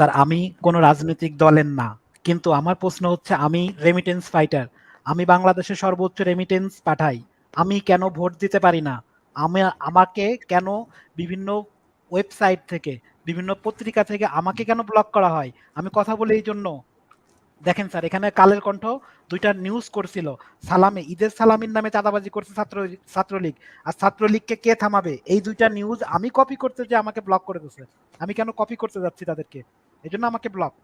Sir, আমি কোনো রাজনৈতিক দলের না। কিন্তু আমার প্রশ্ন হচ্ছে, আমি রেমিটেন্স ফাইটার আমি বাংলাদেশে সর্বোচ্চ রেমিটেন্স পাঠাই। আমি কেন ভোট দিতে পারি না? আমি, আমাকে কেন বিভিন্ন ওয়েবসাইট থেকে, বিভিন্ন পত্রিকা থেকে আমাকে কেন ব্লক করা হয়? আমি কথা বলি এই জন্য। দেখেন স্যার, এখানে কালের কণ্ঠ দুইটা নিউজ করছিল। সালামে, ঈদের সালামির নামে চাঁদাবাজি করছে ছাত্র, ছাত্রলীগ। আর ছাত্রলীগকে কে থামাবে? এই দুইটা নিউজ আমি কপি করতে যে আমাকে ব্লক করে দিচ্ছে আমি কেন কপি করতে যাচ্ছি তাদেরকে? এই জন্য আমাকে ব্লক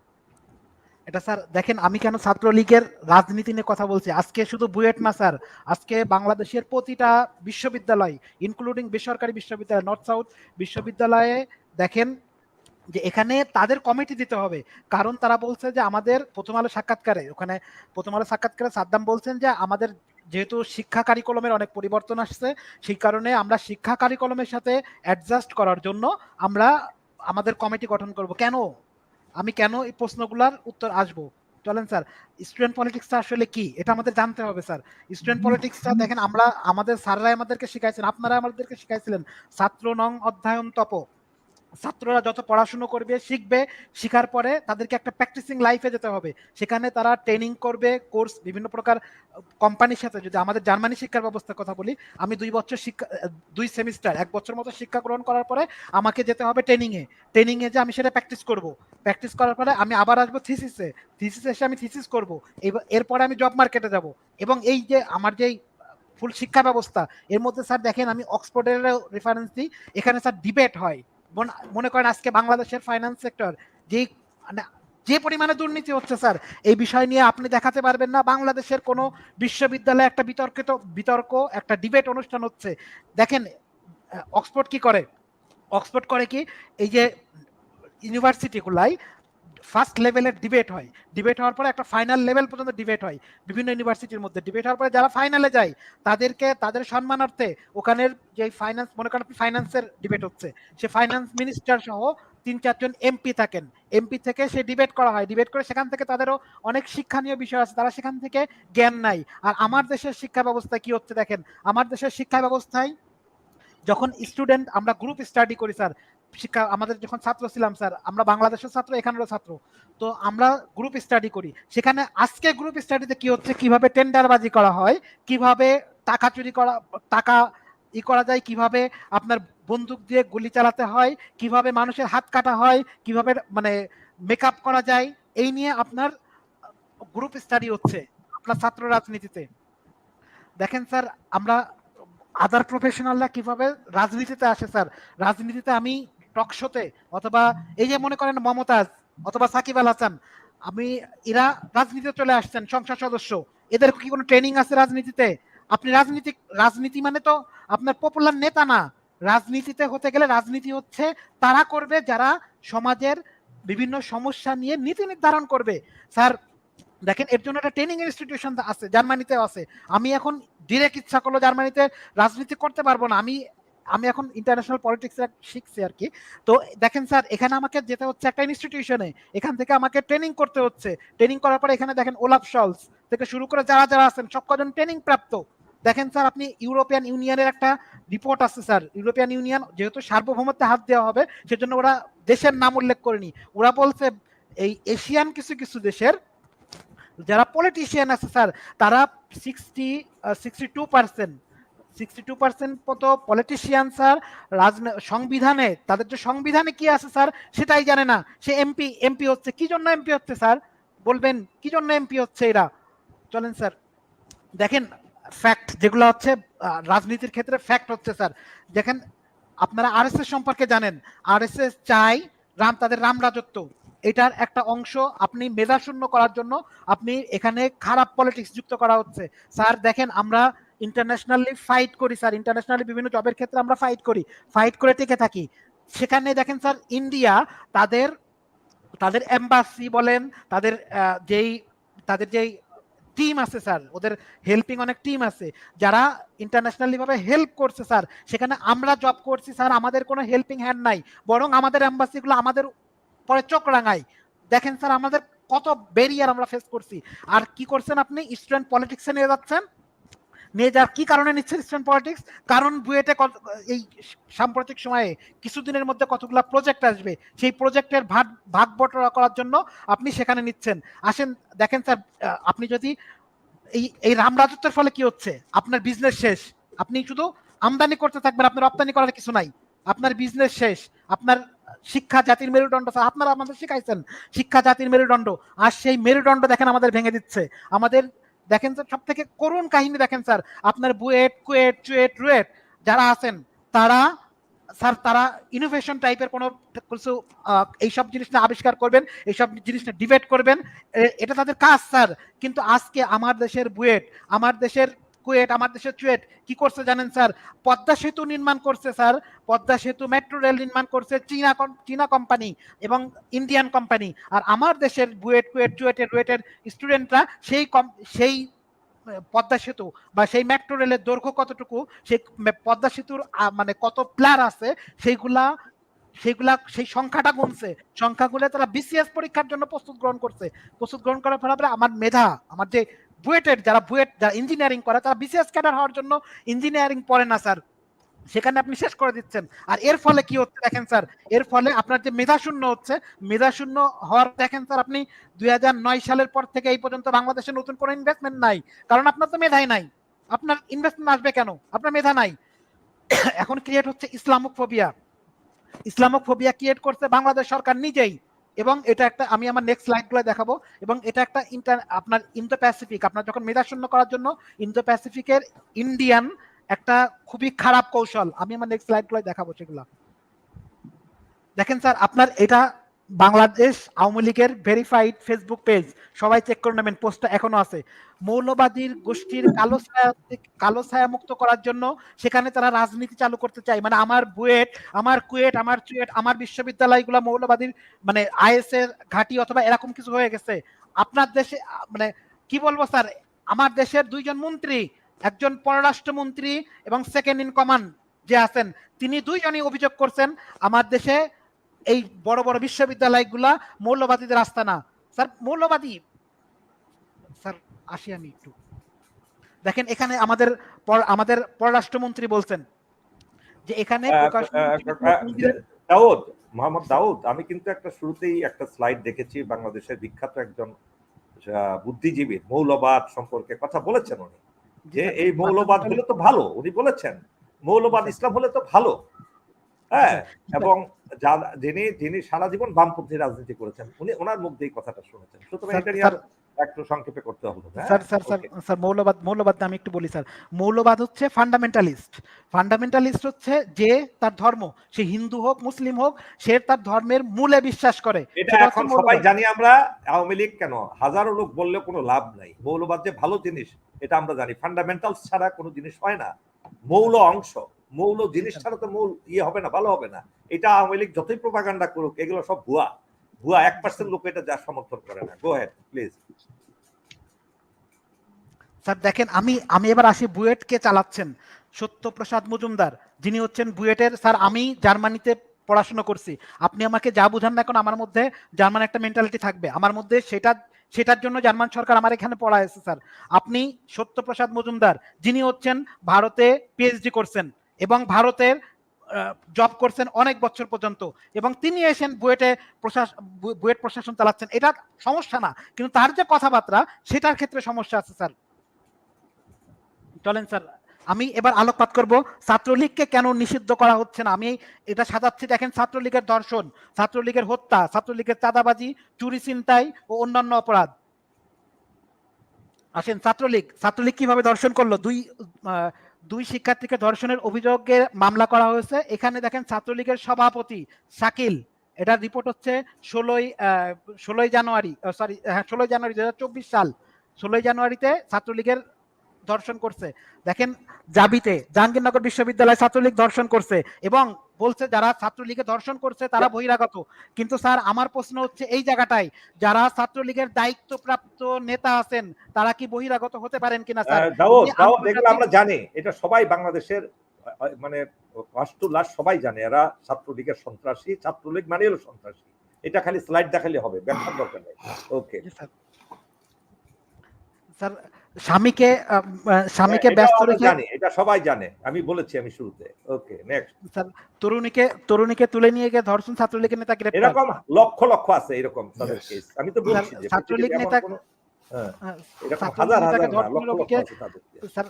এটা স্যার দেখেন আমি কেন ছাত্রলীগের রাজনীতি নিয়ে কথা বলছি? আজকে শুধু বুয়েট না স্যার আজকে বাংলাদেশের প্রতিটা বিশ্ববিদ্যালয় ইনক্লুডিং বেসরকারি বিশ্ববিদ্যালয় নর্থ সাউথ বিশ্ববিদ্যালয়ে দেখেন যে এখানে তাদের কমিটি দিতে হবে। কারণ তারা বলছে যে আমাদের প্রথম আলো সাক্ষাৎকারে, ওখানে প্রথম আলো সাক্ষাৎকারে সাদ্দাম বলছেন যে আমাদের যেহেতু শিক্ষা কারিকলমের অনেক পরিবর্তন আসছে, সেই কারণে আমরা শিক্ষা কারিকলমের সাথে অ্যাডজাস্ট করার জন্য আমরা আমাদের কমিটি গঠন করব। কেন? আমি কেন এই প্রশ্নগুলোর উত্তর আসব? চলেন স্যার স্টুডেন্ট পলিটিক্সটা আসলে কি? এটা আমাদের জানতে হবে স্যার। স্টুডেন্ট পলিটিক্সটা দেখেন আমরা আমাদের স্যাররা আমাদেরকে শিখাইছেন আপনারা আমাদেরকে শিখাইছিলেন। ছাত্র নং অধ্যায়ন তপ। ছাত্ররা যত পড়াশুনো করবে, শিখবে, শিখার পরে তাদেরকে একটা প্র্যাকটিসিং লাইফে যেতে হবে। সেখানে তারা ট্রেনিং করবে কোর্স বিভিন্ন প্রকার কোম্পানির সাথে। যদি আমাদের জার্মানি শিক্ষার ব্যবস্থার কথা বলি, আমি দুই বছর শিক্ষা দুই সেমিস্টার এক বছর মতো শিক্ষা গ্রহণ করার পরে আমাকে যেতে হবে ট্রেনিংয়ে ট্রেনিংয়ে যে আমি সেটা প্র্যাকটিস করব। প্র্যাকটিস করার পরে আমি আবার আসব থিসিসে থিসিসে এসে আমি থিসিস করব। এরপরে আমি জব মার্কেটে যাব। এবং এই যে আমার যেই ফুল শিক্ষা ব্যবস্থা, এর মধ্যে স্যার দেখেন, আমি অক্সফোর্ডের রেফারেন্স দিই। এখানে স্যার ডিবেট হয়। মনে করেন আজকে বাংলাদেশের ফাইন্যান্স সেক্টর যে মানে যে পরিমাণে দুর্নীতি হচ্ছে স্যার এই বিষয় নিয়ে আপনি দেখাতে পারবেন না। বাংলাদেশের কোনো বিশ্ববিদ্যালয়ে একটা বিতর্কিত, বিতর্ক, একটা ডিবেট অনুষ্ঠান হচ্ছে। দেখেন অক্সফোর্ড কি করে? অক্সফোর্ড করে কি? এই যে ইউনিভার্সিটিগুলাই ফার্স্ট লেভেলের ডিবেট হয়। ডিবেট হওয়ার পরে একটা ফাইনাল লেভেল পর্যন্ত ডিবেট হয়। বিভিন্ন ইউনিভার্সিটির মধ্যে। ডিবেট হওয়ার পরে যারা ফাইনালে যায়, তাদেরকে, তাদের সম্মানার্থে ওখানের যে ফাইন্যান্স মনে করেন ফাইন্যান্সের ডিবেট হচ্ছে, সে ফাইন্যান্স মিনিস্টার সহ তিন, চারজন এমপি থাকেন। এমপি থেকে সে ডিবেট করা হয়। ডিবেট করে সেখান থেকে তাদেরও অনেক শিক্ষণীয় বিষয় আছে। তারা সেখান থেকে জ্ঞান নাই আর আমার দেশের শিক্ষা ব্যবস্থা কি হচ্ছে দেখেন? আমার দেশের শিক্ষা ব্যবস্থায় যখন স্টুডেন্ট আমরা গ্রুপ স্টাডি করি স্যার শিক্ষা, আমাদের যখন ছাত্র ছিলাম স্যার, আমরা বাংলাদেশের ছাত্র, এখানেরও ছাত্র। তো আমরা গ্রুপ স্টাডি করি। সেখানে আজকে গ্রুপ স্টাডিতে কি হচ্ছে, কীভাবে টেন্ডারবাজি করা হয়, কীভাবে টাকা চুরি করা, টাকা ই করা যায়, কীভাবে আপনার বন্দুক দিয়ে গুলি চালাতে হয়, কীভাবে মানুষের হাত কাটা হয়, কীভাবে মানে মেকআপ করা যায়, এই নিয়ে আপনার গ্রুপ স্টাডি হচ্ছে আপনার ছাত্র রাজনীতিতে। দেখেন স্যার, আমরা আদার প্রফেশনালরা কীভাবে রাজনীতিতে আসে স্যার? রাজনীতিতে আমি টক শোতে অথবা এই যে মনে করেন মমতাজ অথবা সাকিব আল হাসান, আমি, এরা রাজনীতিতে চলে আসছেন, সংসদ সদস্য। এদের কি কোনো ট্রেনিং আছে রাজনীতিতে? আপনি রাজনীতি রাজনীতি মানে তো আপনার পপুলার নেতা না। রাজনীতিতে হতে গেলে রাজনীতি হচ্ছে তারা করবে যারা সমাজের বিভিন্ন সমস্যা নিয়ে নীতি নির্ধারণ করবে। স্যার, দেখেন, এর জন্য একটা ট্রেনিং ইনস্টিটিউশন আছে জার্মানিতে আছে। আমি এখন ডিরেক্ট ইচ্ছা করল জার্মানিতে রাজনীতি করতে পারব না। আমি আমি এখন ইন্টারন্যাশনাল পলিটিক্স শিখছি আর কি। তো দেখেন স্যার, এখানে আমাকে যেতে হচ্ছে একটা ইনস্টিটিউশনে এখান থেকে আমাকে ট্রেনিং করতে হচ্ছে। ট্রেনিং করার পরে এখানে দেখেন ওলাফ শলস থেকে শুরু করে যারা যারা আছেন সব কজন ট্রেনিং প্রাপ্ত। দেখেন স্যার, আপনি ইউরোপিয়ান ইউনিয়নের একটা রিপোর্ট আছে স্যার। ইউরোপিয়ান ইউনিয়ন যেহেতু সার্বভৌমত্বে হাত দেওয়া হবে, সেজন্য ওরা দেশের নাম উল্লেখ করেনি। ওরা বলছে, এই এশিয়ান কিছু কিছু দেশের যারা পলিটিশিয়ান আছে স্যার, তারা sixty sixty two percent sixty two percent মতো পলিটিশিয়ান স্যার সংবিধানে, তাদের যে সংবিধানে কি আছে স্যার সেটাই জানে না। সে এমপি এমপি হচ্ছে। কি জন্য এমপি হচ্ছে স্যার বলবেন, কি জন্য এমপি হচ্ছে এরা? চলেন স্যার দেখেন ফ্যাক্ট যেগুলো হচ্ছে রাজনীতির ক্ষেত্রে ফ্যাক্ট হচ্ছে স্যার দেখেন, আপনারা আরএসএস সম্পর্কে জানেন। আরএসএস চাই রাম, তাদের রাম রাজত্ব। এটার একটা অংশ আপনি মেধা শূন্য করার জন্য আপনি এখানে খারাপ পলিটিক্স যুক্ত করা হচ্ছে। স্যার দেখেন, আমরা ইন্টারন্যাশনালি ফাইট করি স্যার ইন্টারন্যাশনালি বিভিন্ন জবের ক্ষেত্রে আমরা ফাইট করি। ফাইট করে টিকে থাকি। সেখানে দেখেন স্যার ইন্ডিয়া তাদের তাদের এম্বাসি বলেন, তাদের যেই তাদের যেই টিম আছে স্যার ওদের হেল্পিং অনেক টিম আছে। যারা ইন্টারন্যাশনালি ভাবে হেল্প করছে স্যার সেখানে আমরা জব করছি স্যার আমাদের কোনো হেল্পিং হ্যান্ড নাই। বরং আমাদের এম্বাসিগুলো আমাদের পরে চোখ রাঙাই দেখেন স্যার আমাদের কত ব্যারিয়ার আমরা ফেস করছি। আর কি করছেন আপনি? স্টুডেন্ট পলিটিক্সে নিয়ে যাচ্ছেন। নিয়ে কি কারণে নিচ্ছেন ইস্টার্ন পলিটিক্স কারণ বুয়েটে এই সাম্প্রতিক সময়ে কিছুদিনের মধ্যে কতগুলো প্রজেক্ট আসবে, সেই প্রজেক্টের ভাগ ভাগ বটরা করার জন্য আপনি সেখানে নিচ্ছেন। আসেন, দেখেন স্যার আপনি যদি এই এই রাম রাজত্বের ফলে কি হচ্ছে? আপনার বিজনেস শেষ। আপনি শুধু আমদানি করতে থাকবেন, আপনার রপ্তানি করার কিছু নাই। আপনার বিজনেস শেষ। আপনার শিক্ষা জাতির মেরুদণ্ড আপনারা আমাদের শিখাইছেন। শিক্ষা জাতির মেরুদণ্ড। আর সেই মেরুদণ্ড দেখেন আমাদের ভেঙে দিচ্ছে। আমাদের দেখেন স্যার সব থেকে করুণ কাহিনী দেখেন স্যার আপনার বুয়েট, কুয়েট, চুয়েট, রুয়েট যারা আছেন, তারা স্যার তারা ইনোভেশন টাইপের কোনো কিছু এইসব জিনিস না আবিষ্কার করবেন, এইসব জিনিস না ডিবেট করবেন এটা তাদের কাজ স্যার কিন্তু আজকে আমার দেশের বুয়েট, আমার দেশের কুয়েট, আমার দেশের চুয়েট, কি করছে জানেন স্যার? পদ্মা সেতু নির্মাণ করছে স্যার। পদ্মা সেতু মেট্রো রেল নির্মাণ করছে চীনা চীনা কোম্পানি এবং ইন্ডিয়ান কোম্পানি আর আমার দেশের বুয়েট, কুয়েট, চুয়েটের রুয়েটের স্টুডেন্টরা সেই কম সেই পদ্মা সেতু বা সেই মেট্রো রেলের দৈর্ঘ্য কতটুকু, সেই পদ্মা সেতুর মানে কত প্লার আছে, সেইগুলা সেইগুলা, সেই সংখ্যাটা গুনছে। সংখ্যাগুলো তারা বিসিএস পরীক্ষার জন্য প্রস্তুত গ্রহণ করছে। প্রস্তুত গ্রহণ করার ফলে আমার মেধা, আমার যে বুয়েটের যারা বুয়েট, যারা ইঞ্জিনিয়ারিং করে, তারা বিসিএস ক্যাডার হওয়ার জন্য ইঞ্জিনিয়ারিং পড়ে না, স্যার। সেখানে আপনি শেষ করে দিচ্ছেন। আর এর ফলে কি হচ্ছে দেখেন, স্যার? এর ফলে আপনার যে মেধা শূন্য হচ্ছে, মেধা শূন্য হওয়ার দেখেন, স্যার, আপনি দুই হাজার নয় সালের পর থেকে এই পর্যন্ত বাংলাদেশে নতুন কোনো ইনভেস্টমেন্ট নাই। কারণ আপনার তো মেধাই নাই। আপনার ইনভেস্টমেন্ট আসবে কেন? আপনার মেধা নাই। এখন ক্রিয়েট হচ্ছে Islamic phobia Islamic phobia create Bangladesh Bangladesh সরকার নিজেই। এবং এটা একটা, আমি আমার নেক্সট স্লাইডগুলো দেখাবো, এবং এটা একটা ইন্টার আপনার ইন্দো প্যাসিফিক আপনার যখন মেধা শূন্য করার জন্য ইন্দো প্যাসিফিকের ইন্ডিয়ান একটা খুবই খারাপ কৌশল, আমি আমার নেক্সট স্লাইডগুলো দেখাবো সেগুলো। দেখেন স্যার আপনার এটা বাংলাদেশ আওয়ামী লীগের ভেরিফাইড ফেসবুক পেজ। সবাই চেক করে নেবেন, পোস্টটা এখনও আছে। মৌলবাদীর গোষ্ঠীর কালো ছায়া কালো ছায়া মুক্ত করার জন্য সেখানে তারা রাজনীতি চালু করতে চায়। মানে আমার বুয়েট, আমার কুয়েট, আমার চুয়েট, আমার বিশ্ববিদ্যালয়গুলো মৌলবাদীর মানে আইএস এর ঘাঁটি অথবা এরকম কিছু হয়ে গেছে। আপনার দেশে মানে কি বলব স্যার? আমার দেশের দুইজন মন্ত্রী, একজন পররাষ্ট্রমন্ত্রী এবং সেকেন্ড ইন কমান্ড যে আছেন, তিনি দুইজনই অভিযোগ করছেন, আমার দেশে এই বড় বড় বিশ্ববিদ্যালয়গুলা মৌলবাদীদের আস্তানা। স্যার মৌলবাদী। স্যার আসি আমি একটু। দেখেন এখানে আমাদের আমাদের পররাষ্ট্রমন্ত্রী বলছেন যে এখানে দাউদ মোহাম্মদ দাউদ আমি কিন্তু একটা শুরুতেই একটা স্লাইড দেখেছি বাংলাদেশের বিখ্যাত একজন বুদ্ধিজীবী মৌলবাদ সম্পর্কে কথা বলেছেন উনি। যে এই মৌলবাদ হলে তো ভালো উনি বলেছেন মৌলবাদ ইসলাম হলে তো ভালো। হ্যাঁ এবং যিনি যিনি সারা জীবন বামপন্থী রাজনীতি করেছেন উনি ওনার মুখ দিয়ে কথাটা শুনেছেন। সুতরাং এটা নিয়ে একটু সংক্ষেপে করতে হবে হ্যাঁ? স্যার স্যার স্যার স্যার মৌলবাদ মৌলবাদ আমি একটু বলি স্যার। মৌলবাদ হচ্ছে ফান্ডামেন্টালিস্ট ফান্ডামেন্টালিস্ট হচ্ছে যে তার ধর্ম সে হিন্দু হোক মুসলিম হোক সে তার ধর্মের মূলে বিশ্বাস করে। এটা এখন সবাই জানি আমরা আওয়ামী লীগ কেন? হাজারো লোক বললে কোনো লাভ নাই। মৌলবাদ যে ভালো জিনিস এটা আমরা জানি। ফান্ডামেন্টালস ছাড়া কোনো জিনিস হয় না। মৌল অংশ। মৌল জিনিস ছাড়া তো মূল ইয়ে হবে না ভালো হবে না। এটা আওয়ামী লীগ যতই প্রপাগান্ডা করুক এগুলো সব ভুয়া। ভুয়া এক পার্সেন্ট লোক এটা যা সমর্থন করে না। গো হেড প্লিজ স্যার দেখেন আমি আমি এবার আসি বুয়েট কে চালাচ্ছেন। সত্যপ্রসাদ মজুমদার যিনি হচ্ছেন বুয়েটের। স্যার আমি জার্মানিতে পড়াশোনা করছি। আপনি আমাকে যা বুঝান না এখন আমার মধ্যে জার্মান একটা মেন্টালিটি থাকবে। আমার মধ্যে সেটা সেটার জন্য জার্মান সরকার আমার এখানে পড়াইছে স্যার আপনি সত্যপ্রসাদ মজুমদার যিনি হচ্ছেন ভারতে পিএইচডি করছেন এবং ভারতের জব করছেন অনেক বছর পর্যন্ত। এবং তিনি এসেন বুয়েটে প্রশাসন বুয়েট প্রশাসন চালাচ্ছেন। এটা সমস্যা না, কিন্তু তার যে কথাবার্তা, সেটার ক্ষেত্রে সমস্যা আছে, স্যার। চলেন, স্যার, আমি এবার আলোকপাত করব। ছাত্রলীগকে কেন নিষিদ্ধ করা হচ্ছে না? আমি এটা সাজাচ্ছি। দেখেন, ছাত্রলীগের দর্শন ছাত্রলীগের হত্যা, ছাত্রলীগের চাঁদাবাজি, চুরি, ছিনতাই ও অন্যান্য অপরাধ। আসেন, ছাত্রলীগ ছাত্রলীগ কীভাবে দর্শন করল? দুই দুই শিক্ষার্থীকে ধর্ষণের অভিযোগে মামলা করা হয়েছে। এখানে দেখেন ছাত্রলীগের সভাপতি শাকিল, এটার রিপোর্ট হচ্ছে ষোলোই ষোলোই জানুয়ারি সরি হ্যাঁ ষোলোই জানুয়ারি দু হাজার চব্বিশ সাল। ষোলোই জানুয়ারিতে ছাত্রলীগের ধর্ষণ করছে। দেখেন জাবিতে জাহাঙ্গীরনগর বিশ্ববিদ্যালয় ছাত্রলীগ ধর্ষণ করছে এবং বলছে যারা ছাত্রলীগে ধর্ষণ করছে তারা বহিরাগত। কিন্তু স্যার আমার প্রশ্ন হচ্ছে এই জায়গাটায় যারা ছাত্রলীগের দায়িত্বপ্রাপ্ত নেতা আছেন তারা কি বহিরাগত হতে পারেন কিনা স্যার? এগুলো আমরা জানি। এটা সবাই বাংলাদেশের মানে লাশ সবাই জানে। এরা ছাত্রলীগের সন্ত্রাসী ছাত্রলীগ মানে হলো সন্ত্রাসী। এটা খালি স্লাইড দেখালে হবে ব্যাখ্যার দরকার নেই। ওকে স্যার স্বামীকে স্বামীকে ব্যস্ত রেখে এটা সবাই জানে। আমি বলেছি আমি শুরুতে। ওকে নেক্সট তরুণীকে তরুণীকে তুলে নিয়ে গিয়ে ধর্ষণ ছাত্রলীগের নেতা গ্রেপ্তার। এরকম লক্ষ লক্ষ আছে এরকম তাদের কেস আমি তো বলছি ছাত্রলীগ নেতা- হ্যাঁ, ছাত্রলীগ হাজার হাজার লক্ষ। স্যার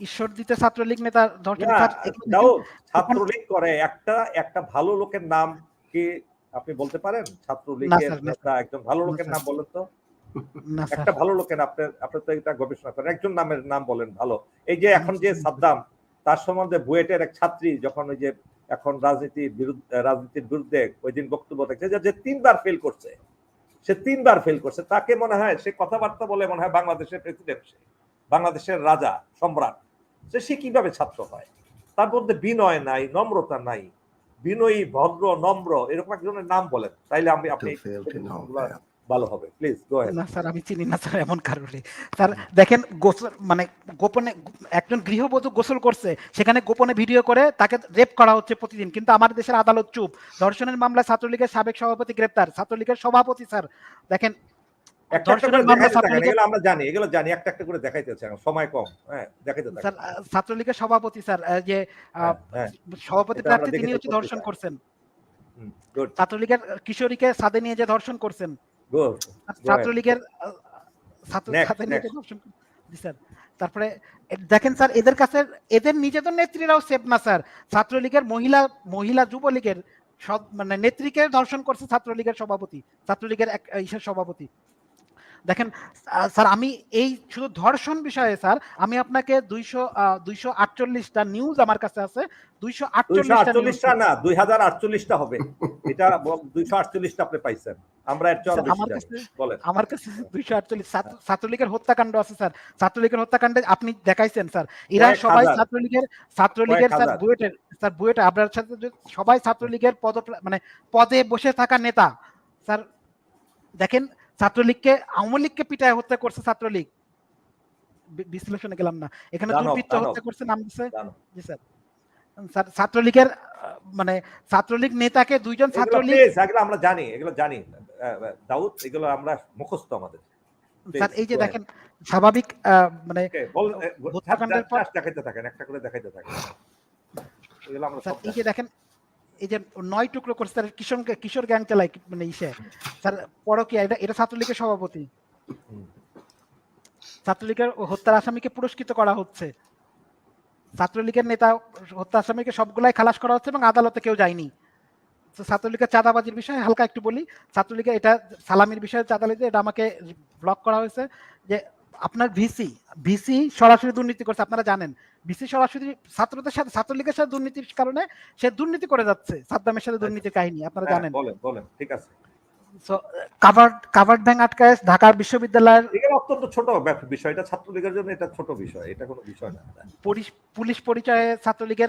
ঈশ্বর দিতে ছাত্রলীগ নেতা ধর্ষণ ছাত্রলীগ করে। একটা একটা ভালো লোকের নাম কি আপনি বলতে পারেন? ছাত্রলীগের নেতা একজন ভালো লোকের নাম বলেন তো। একটা ভালো লোকের আপনার আপনি তো এটা গবেষণা করেন। একজন নামের নাম বলেন ভালো। এই যে এখন যে সাদ্দাম তার সম্বন্ধে বুয়েটের এক ছাত্রী যখন ওই যে এখন রাজনীতির বিরুদ্ধে রাজনীতির বিরুদ্ধে ওই দিন বক্তব্য দেখছে যে- যে তিনবার ফেল করছে সে তিনবার ফেল করছে। তাকে মনে হয় সে কথাবার্তা বলে মনে হয় বাংলাদেশের প্রেসিডেন্ট সে বাংলাদেশের রাজা সম্রাট। যে সে কীভাবে ছাত্র হয়? তার মধ্যে বিনয় নাই নম্রতা নাই। বিনয়ী ভদ্র নম্র এরকম একজনের নাম বলেন। তাইলে আমি আপনি ভালো হবে। প্লিজ গো না স্যার আমি চিনি না স্যার এমন কারণে। স্যার দেখেন গোসল মানে গোপনে একজন গৃহবধূ গোসল করছে সেখানে গোপনে ভিডিও করে তাকে রেপ করা হচ্ছে প্রতিদিন। কিন্তু দেশের আদালত চুপ। ধর্ষণের মামলায় ছাত্রলীগের সাবেক সভাপতি গ্রেপ্তার। ছাত্রলীগের সভাপতি স্যার দেখেন ছাত্রলীগের সভাপতি স্যার যে হ্যাঁ, হ্যাঁ। সভাপতি প্রার্থী তিনি হচ্ছে ধর্ষণ করছেন। ছাত্রলীগের কিশোরীকে সাদে নিয়ে যে ধর্ষণ করছেন. ছাত্রলীগের আহ, ছাত্র Next, ছাত্র নিয়ে যে next. ধর্ষণ কর- জি স্যার তারপরে দেখেন স্যার এদের কাছে এদের নিজেদের নেত্রীরাও সেফ না স্যার। ছাত্রলীগের মহিলা মহিলা যুবলীগের সব মানে নেত্রীকে ধর্ষণ করছে ছাত্রলীগের সভাপতি ছাত্রলীগের এক সভাপতি। দেখেন স্যার আমি এই শুধু ধর্ষণ বিষয়ে স্যার আমি আপনাকে দুইশো দুইশো আটচল্লিশটা নিউজ আমার কাছে আছে। দুইশো আটচল্লিশটা না দুই হাজার আটচল্লিশটা হবে। এটা দুইশো আটচল্লিশটা আপনি পাইছেন। আমরা কাছে- আমার কাছে দুইশো আটচল্লিশ ছাত্রলীগের হত্যাকাণ্ড আছে স্যার। ছাত্রলীগের হত্যাকাণ্ডে আপনি দেখাইছেন স্যার। এরা সবাই ছাত্রলীগের ছাত্রলীগের স্যার বুয়েটের স্যার বুয়েটে আপনার সাথে সবাই ছাত্রলীগের পদ মানে পদে বসে থাকা নেতা। স্যার দেখেন ছাত্রলীগকে আওয়ামী লীগকে পিটায় হত্যা করছে ছাত্রলীগ। বিশ্লেষণে গেলাম না। এখানে দুর্বৃত্ত হত্যা করছে নাম দিছে? জি স্যার। ছাত্রলীগের মানে ছাত্রলীগ নেতাকে দুইজন ছাত্রলীগ এগুলো আমরা জানি এগুলো জানি। দাউদ এগুলো আমরা মুখস্থ আমাদের। স্যার এই যে দেখেন স্বাভাবিক মানে হত্যাকাণ্ডের পর- দেখাইতে থাকেন একটা করে দেখাইতে থাকেন। এগুলো আমরা এই যে দেখেন এই যে নয় টুকরো করছে স্যার কিশোর কিশোর গ্যাং চালায় মানে ইসে। স্যার পরকিয়া, এটা এটা ছাত্রলীগের সভাপতি। ছাত্রলীগের হত্যার আসামিকে পুরস্কৃত করা হচ্ছে। ছাত্রলীগের নেতা হত্যা আসামিকে সবগুলাই খালাস করা হচ্ছে এবং আদালতে কেউ যায়নি। তো ছাত্রলীগের চাঁদাবাজির বিষয়ে হালকা একটু বলি। ছাত্রলীগের এটা সালামির বিষয়ে চাঁদাবাজি এটা আমাকে ব্লক করা হয়েছে যে আপনার ভিসি ভিসি সরাসরি দুর্নীতি করছে আপনারা জানেন। ভিসি সরাসরি ছাত্রদের সাথে ছাত্রলীগের সাথে দুর্নীতির কারণে সে দুর্নীতি করে যাচ্ছে সাদ্দামের সাথে দুর্নীতির কাহিনী আপনারা হ্যাঁ, জানেন। বলেন বলেন ঠিক আছে। কাভার্ড কাভার্ড ব্যাংক আটকায় ঢাকার বিশ্ববিদ্যালয়ের এগুলো অত্যন্ত ছোট ব্যাপ- এটা ছাত্রলীগের জন্য এটা ছোট বিষয় এটা কোনো বিষয় না। পুলিশ- পুলিশ পরিচয়ে ছাত্রলীগের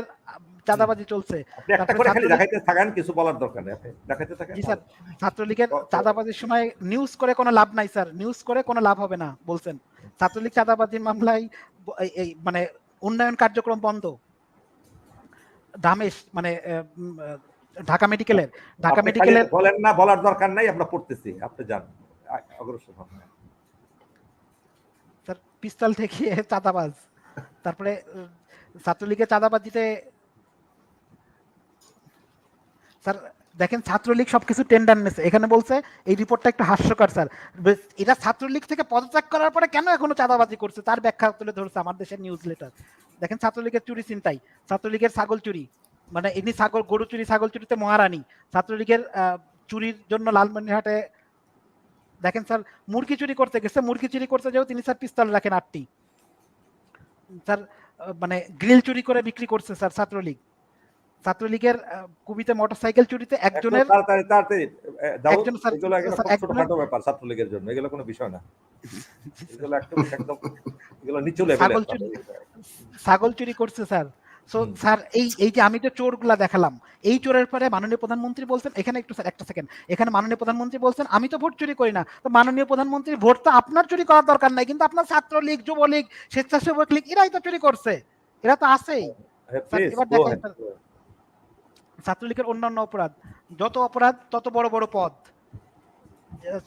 চাঁদাবাজি চলছে। একটা করে খালি দেখাইতে থাকেন কিছু বলার দরকার নেই দেখাইতে থাকেন। জি স্যার ছাত্রলীগের ক- ক- চাঁদাবাজির সময় নিউজ করে কোনো লাভ নাই স্যার। নিউজ করে কোনো লাভ হবে না বলছেন। ছাত্রলীগ চাঁদাবাজির মামলায় এই- মানে উন্নয়ন কার্যক্রম বন্ধ। দামেশ মানে ঢাকা মেডিকেলের ঢাকা মেডিকেলের বলেন না বলার দরকার নাই আমরা পড়তেছি আপনি যান। অগ্রসর হন। স্যার পিস্তল ঠেকিয়ে চাঁদাবাজ। তারপরে ছাত্রলীগের চাঁদাবাজিতে স্যার দেখেন, ছাত্রলীগ সবকিছু টেন্ডার নেছে এখানে বলছে, এই রিপোর্টটা একটু হাস্যকর, স্যার। এরা ছাত্রলীগ থেকে পদত্যাগ করার পরে কেন এখনও চাঁদাবাজি করছে? তার ব্যাখ্যা তুলে ধরছে আমার দেশের নিউজ লেটার দেখেন, ছাত্রলীগের চুরি চিন্তাই ছাত্রলীগের ছাগল চুরি। মানে ইনি ছাগল, গরু চুরি, ছাগল চুরিতে মহারানী। ছাত্রলীগের চুরির জন্য লালমনিরহাটে দেখেন, স্যার, মুরগি চুরি করতে গেছে। মুরগি চুরি করতে যাও তিনি, স্যার, পিস্তল রাখেন আটটি। স্যার মানে গ্রিল চুরি করে বিক্রি করছে, স্যার, ছাত্রলীগ। ছাত্রলীগের কুবিতে মোটরসাইকেল চুরিতে একজনের তাড়াতাড়ি তাড়াতাড়ি একজন ছোটখাটো ব্যাপার ছাত্রলীগের জন্য এগুলো কোনো বিষয় না। এগুলো একদম একদম এগুলো নিচু লেভেলের ছাগল চুরি করছে স্যার। সো স্যার এই এই যে আমি যে চোরগুলা দেখালাম এই চোরের পরে মাননীয় প্রধানমন্ত্রী বলছেন এখানে একটু স্যার একটা সেকেন্ড এখানে মাননীয় প্রধানমন্ত্রী বলছেন আমি তো ভোট চুরি করি না। তো মাননীয় প্রধানমন্ত্রী ভোট তো আপনার চুরি করার দরকার নাই কিন্তু আপনার ছাত্রলীগ যুবলীগ স্বেচ্ছাসেবক লীগ এরাই তো চুরি করছে। এরা তো আছেই। হ্যাঁ, এবার। ছাত্রলীগের অন্যান্য অপরাধ, যত অপরাধ, তত বড় বড় পদ।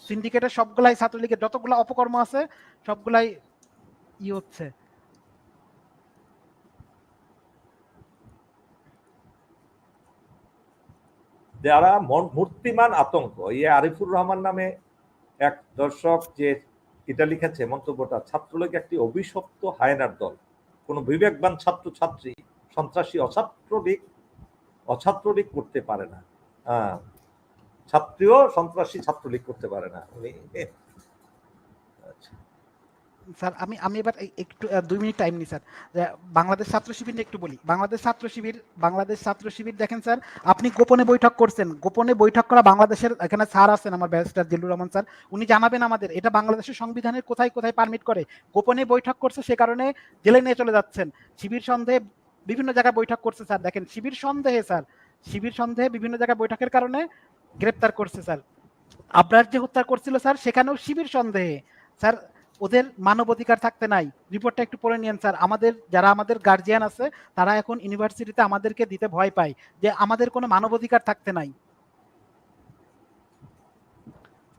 সিন্ডিকেটের সবগুলাই ছাত্রলীগের যতগুলো অপকর্ম আছে, সবগুলাই ই হচ্ছে। যারা মন- মূর্তিমান আতঙ্ক ইয়ে আরিফুর রহমান নামে এক দর্শক যে এটা লিখেছে মন্তব্যটা, ছাত্রলীগ একটি অভিশপ্ত হায়নার দল। কোনো বিবেকবান ছাত্র ছাত্রী সন্ত্রাসী, অছাত্রলীগ অছাত্রলীগ করতে পারে না। হ্যাঁ ছাত্রীও সন্ত্রাসী ছাত্রলীগ করতে পারে না। উনি আচ্ছা স্যার আমি আমি এবার এই- একটু দুই মিনিট টাইম নিই স্যার। বাংলাদেশ ছাত্র শিবির নিয়ে একটু বলি। বাংলাদেশ ছাত্র শিবির বাংলাদেশ ছাত্র শিবির দেখেন স্যার আপনি গোপনে বৈঠক করছেন। গোপনে বৈঠক করা বাংলাদেশের এখানে স্যার আছেন আমার ব্যারিস্টার জিল্লুর রহমান স্যার। উনি জানাবেন আমাদের এটা বাংলাদেশের সংবিধানের কোথায় কোথায় পারমিট করে। গোপনে বৈঠক করছে সে কারণে জেলে নিয়ে চলে যাচ্ছেন। শিবির সন্দেহে বিভিন্ন জায়গায় বৈঠক করছে স্যার। দেখেন, শিবির সন্দেহে স্যার। শিবির সন্দেহে বিভিন্ন জায়গায় বৈঠকের কারণে গ্রেপ্তার করছে স্যার। আবরার যে হত্যা করছিল স্যার, সেখানেও শিবির সন্দেহে। স্যার, ওদের মানবাধিকার থাকতে নাই। রিপোর্টটা একটু পড়ে নিয়েন স্যার। আমাদের, যারা আমাদের গার্জিয়ান আছে, তারা এখন ইউনিভার্সিটিতে আমাদেরকে দিতে ভয় পায় যে আমাদের কোনো মানবাধিকার থাকতে নাই।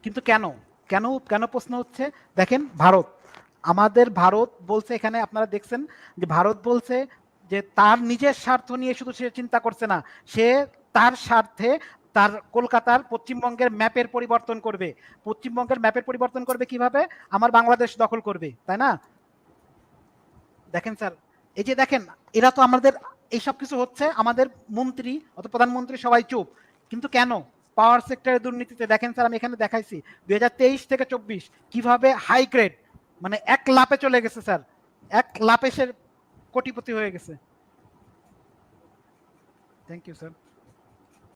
কিন্তু কেন? কেন কেন প্রশ্ন হচ্ছে, দেখেন, ভারত। আমাদের ভারত বলছে, এখানে আপনারা দেখছেন যে ভারত বলছে যে তার নিজের স্বার্থ নিয়ে শুধু সে চিন্তা করছে না, সে তার স্বার্থে তার কলকাতার পশ্চিমবঙ্গের ম্যাপের পরিবর্তন করবে। পশ্চিমবঙ্গের ম্যাপের পরিবর্তন করবে কীভাবে? আমার বাংলাদেশ দখল করবে, তাই না? দেখেন স্যার, এই যে দেখেন, এরা তো আমাদের এইসব কিছু হচ্ছে আমাদের মন্ত্রী অত প্রধানমন্ত্রী সবাই চুপ। কিন্তু কেন? পাওয়ার সেক্টরের দুর্নীতিতে, দেখেন স্যার, আমি এখানে দেখাইছি, দুই হাজার তেইশ থেকে চব্বিশ, কীভাবে হাই গ্রেড মানে এক লাপে চলে গেছে স্যার। এক লাপে সে কোটিপতি হয়ে গেছে। Thank you sir